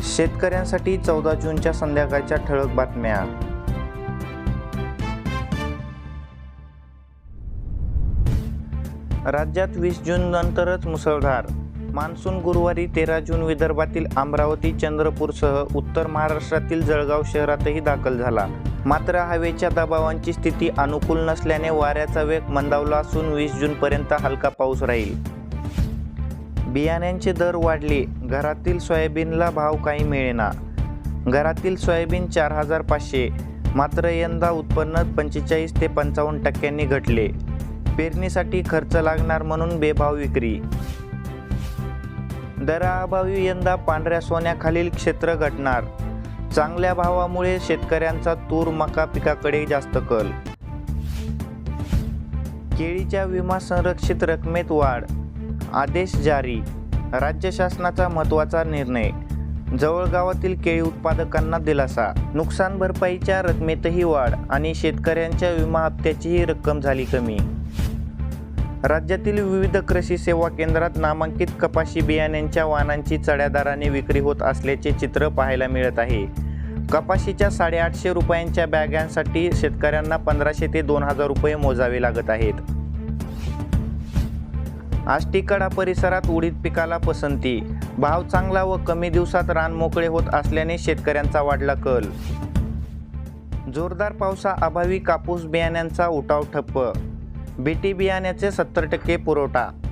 शेतकऱ्यांसाठी चौदा जूनच्या संध्याकाळच्या ठळक बातम्या. राज्यात वीस जून नंतरच मुसळधार. मान्सून गुरुवारी तेरा जून विदर्भातील अमरावती चंद्रपूरसह उत्तर महाराष्ट्रातील जळगाव शहरातही दाखल झाला. मात्र हवेच्या दबावांची स्थिती अनुकूल नसल्याने वाऱ्याचा वेग मंदावला असून वीस जूनपर्यंत हलका पाऊस राहील. बियाण्यांचे दर वाढले. घरातील सोयाबीनला भाव काही मिळेना. घरातील सोयाबीन चार हजार पाचशे. मात्र यंदा उत्पन्न पंचेचाळीस ते पंचावन्न टक्क्यांनी घटले. पेरणीसाठी खर्च लागणार म्हणून बेभाव विक्री. दराअभावी यंदा पांढऱ्या सोन्याखालील क्षेत्र घटणार. चांगल्या भावामुळे शेतकऱ्यांचा तूर मका पिकाकडे जास्त कल. केळीच्या विमा संरक्षित रकमेत वाढ. आदेश जारी. राज्य शासनाचा महत्त्वाचा निर्णय. जवळगावातील केळी उत्पादकांना दिलासा. नुकसान भरपाईच्या रकमेतही वाढ आणि शेतकऱ्यांच्या विमा हप्त्याचीही रक्कम झाली कमी. राज्यातील विविध कृषी सेवा केंद्रात नामांकित कपाशी बियाण्यांच्या वाहनांची चढ्यादाराने विक्री होत असल्याचे चित्र पाहायला मिळत आहे. कपाशीच्या साडेआठशे रुपयांच्या बॅगांसाठी शेतकऱ्यांना पंधराशे ते दोन हजार रुपये मोजावे लागत आहेत. आष्टीकडा परिसरात उडीद पिकाला पसंती. भाव चांगला व कमी दिवसात रान मोकळे होत असल्याने शेतकऱ्यांचा वाढला कल. जोरदार पावसाअभावी कापूस बियाण्यांचा उठाव ठप्प. बीटी बियाण्याचे सत्तर टक्के पुरवठा